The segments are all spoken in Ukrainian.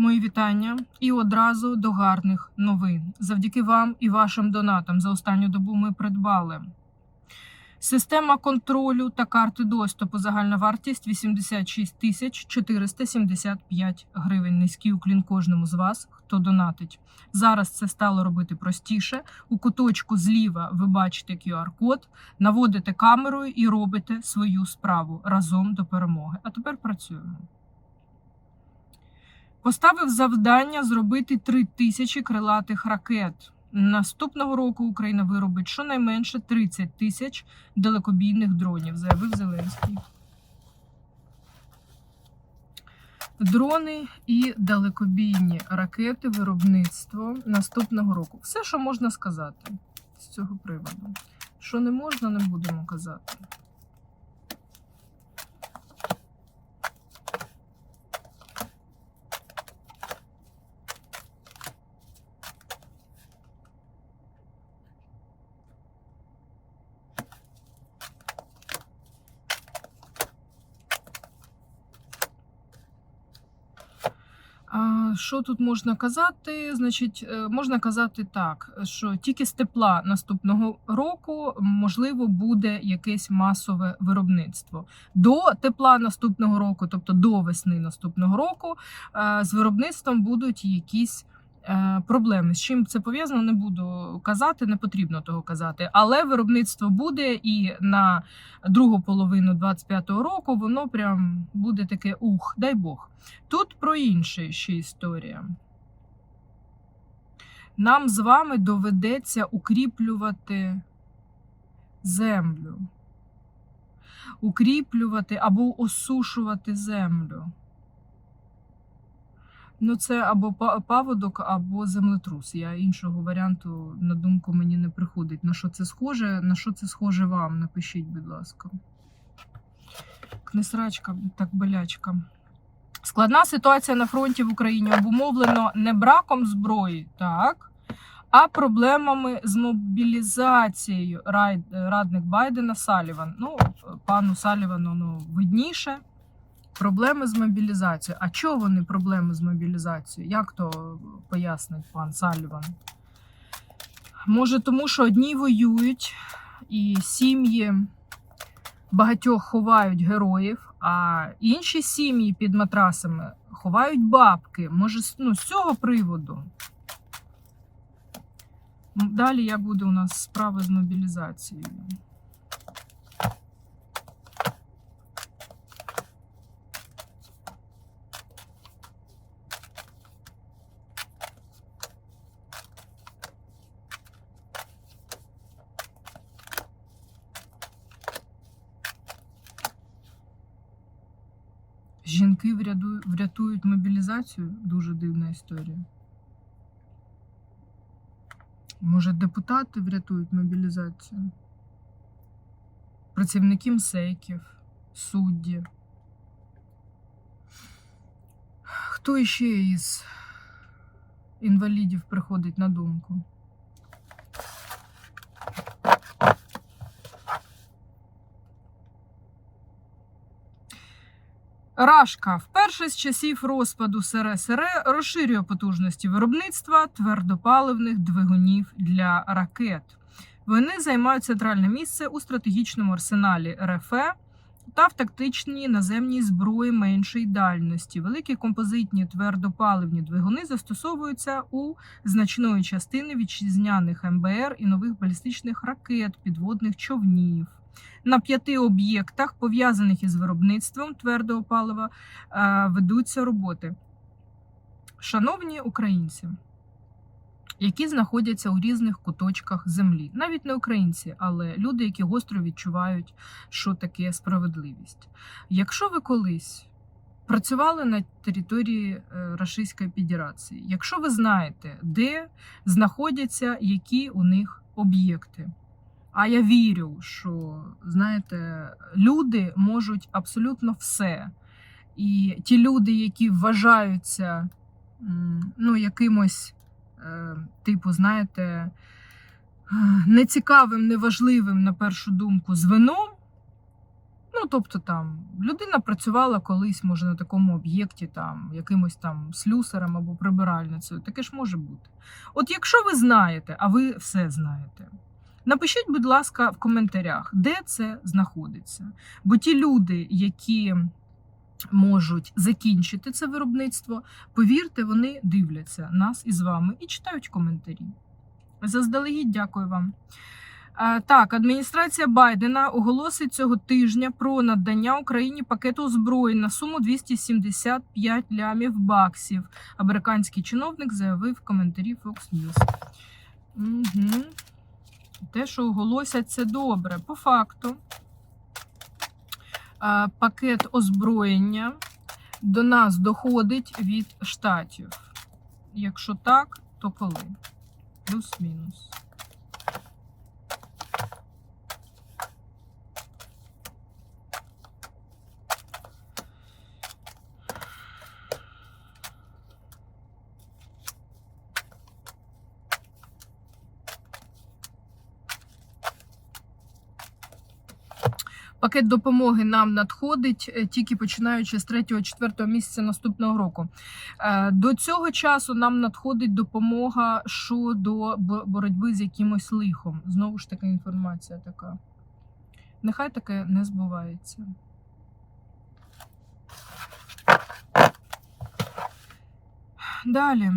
Мої вітання і одразу до гарних новин. Завдяки вам і вашим донатам за останню добу ми придбали. Система контролю та карти доступу загальна вартість 86 тисяч 475 гривень. Низький уклін кожному з вас, хто донатить. Зараз це стало робити простіше. У куточку зліва ви бачите QR-код, наводите камерою і робите свою справу разом до перемоги. А тепер працюємо. Поставив завдання зробити 3 тисячі крилатих ракет. Наступного року Україна виробить щонайменше 30 тисяч далекобійних дронів, заявив Зеленський. Дрони і далекобійні ракети виробництво наступного року. Все, що можна сказати з цього приводу. Що не можна, не будемо казати. Що тут можна казати? Значить, е, можна казати так, що тільки з тепла наступного року можливо буде якесь масове виробництво. До тепла наступного року, тобто до весни наступного року, е, з виробництвом будуть якісь. Е, Проблеми з чим це пов'язано, не буду казати, не потрібно того казати. Але виробництво буде і на другу половину 25-го року воно прям буде таке ух, дай Бог. Тут про інше ще історія. Нам з вами доведеться укріплювати землю, укріплювати або осушувати землю. Ну, це або паводок, або землетрус. Я іншого варіанту на думку мені не приходить. На що це схоже? На що це схоже вам? Напишіть, будь ласка. Кнесрачка, так болячка. Складна ситуація на фронті в Україні обумовлено не браком зброї, так, а проблемами з мобілізацією. Радник Байдена Саліван. Ну, пану Салівану ну, видніше. Проблеми з мобілізацією. А чого вони проблеми з мобілізацією? Як то пояснить пан Саліван? Може, тому що одні воюють і сім'ї багатьох ховають героїв, а інші сім'ї під матрасами ховають бабки. Може, ну, з цього приводу. Далі я буду у нас справа з мобілізацією. Жінки врятують мобілізацію. Дуже дивна історія. Може, депутати врятують мобілізацію? Працівники МСЕКів, судді. Хто іще із інвалідів приходить на думку? Рашка вперше з часів розпаду СРСР розширює потужності виробництва твердопаливних двигунів для ракет. Вони займають центральне місце у стратегічному арсеналі РФ та в тактичній наземній зброї меншої дальності. Великі композитні твердопаливні двигуни застосовуються у значної частини вітчизняних МБР і нових балістичних ракет, підводних човнів. На п'яти об'єктах, пов'язаних із виробництвом твердого палива, е, ведуться роботи. Шановні українці, які знаходяться у різних куточках землі, навіть не українці, але люди, які гостро відчувають, що таке справедливість. Якщо ви колись працювали на території е, Російської Федерації, якщо ви знаєте, де знаходяться які у них об'єкти, а я вірю, що знаєте, люди можуть абсолютно все. І ті люди, які вважаються ну, якимось, е, типу, знаєте, нецікавим, неважливим, на першу думку, звином, Ну, тобто там людина працювала колись, може, на такому об'єкті, там якимось там слюсарем або прибиральницею. Таке ж може бути. От якщо ви знаєте, а ви все знаєте, напишіть, будь ласка, в коментарях, де це знаходиться. Бо ті люди, які можуть закінчити це виробництво, повірте, вони дивляться нас із вами і читають коментарі. Заздалегідь дякую вам. Так, адміністрація Байдена оголосить цього тижня про надання Україні пакету озброєнь на суму 275 лямів баксів. Американський чиновник заявив в коментарі Fox News. Угу. Те, що оголосять, це добре. По факту, е, пакет озброєння до нас доходить від штатів. Якщо так, то коли? Плюс-мінус. Пакет допомоги нам надходить е, тільки починаючи з 3-4 місяця наступного року. Е, До цього часу нам надходить допомога щодо боротьби з якимось лихом. Знову ж таки, інформація така. Нехай таке не збувається. Далі.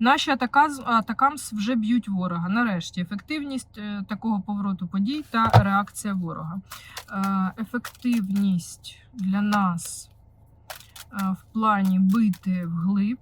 Наші атаказ, атакамс вже б'ють ворога. Нарешті ефективність е, такого повороту подій та реакція ворога. Е, Ефективність для нас е, в плані бити вглиб.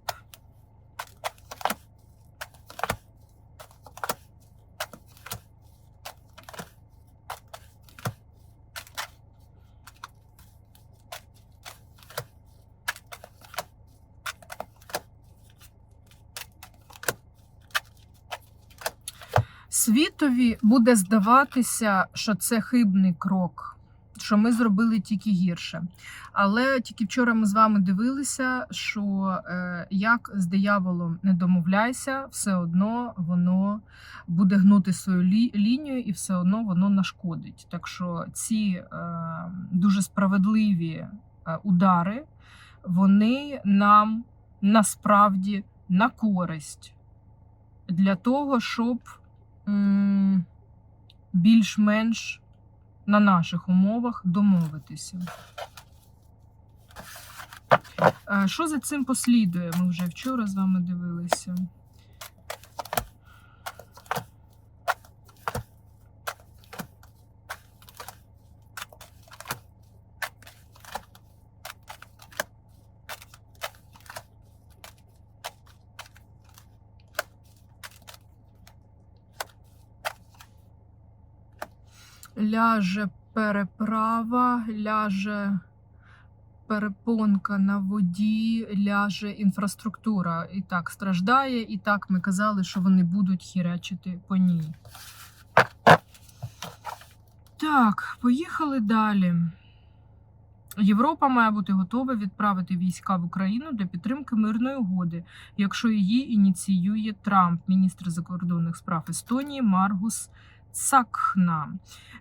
Світові буде здаватися, що це хибний крок, що ми зробили тільки гірше. Але тільки вчора ми з вами дивилися, що е, як з дияволом не домовляйся, все одно воно буде гнути свою лі- лінію і все одно воно нашкодить. Так що ці е, дуже справедливі е, удари, вони нам насправді на користь для того, щоб більш-менш на наших умовах домовитися. Е, Що за цим послідує? Ми вже вчора з вами дивилися. Ляже переправа, ляже перепонка на воді, ляже інфраструктура. І так страждає, і так ми казали, що вони будуть хірячити по ній. Так, поїхали далі. Європа має бути готова відправити війська в Україну для підтримки мирної угоди, якщо її ініціює Трамп, міністр закордонних справ Естонії Маргус Цакхна.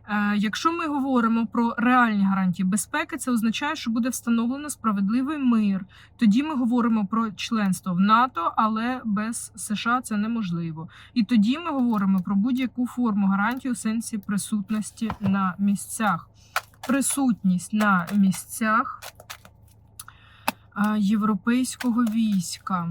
Е, Якщо ми говоримо про реальні гарантії безпеки, це означає, що буде встановлено справедливий мир. Тоді ми говоримо про членство в НАТО, але без США це неможливо. І тоді ми говоримо про будь-яку форму гарантії у сенсі присутності на місцях. Присутність на місцях е, європейського війська.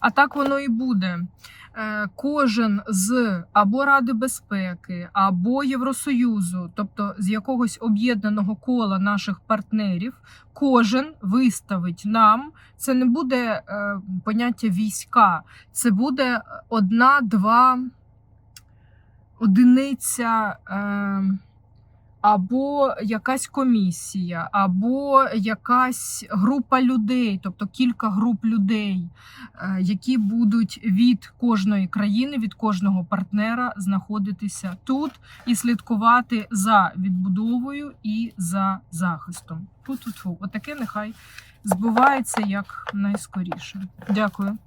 А так воно і буде. Е, Кожен з або Ради безпеки, або Євросоюзу, тобто з якогось об'єднаного кола наших партнерів, кожен виставить нам. Це не буде е, поняття війська, це буде одна-два одиниця е, або якась комісія, або якась група людей, тобто кілька груп людей, е, які будуть від кожної країни, від кожного партнера знаходитися тут і слідкувати за відбудовою і за захистом. Ту-ту-ту. Отаке нехай збувається як найскоріше. Дякую.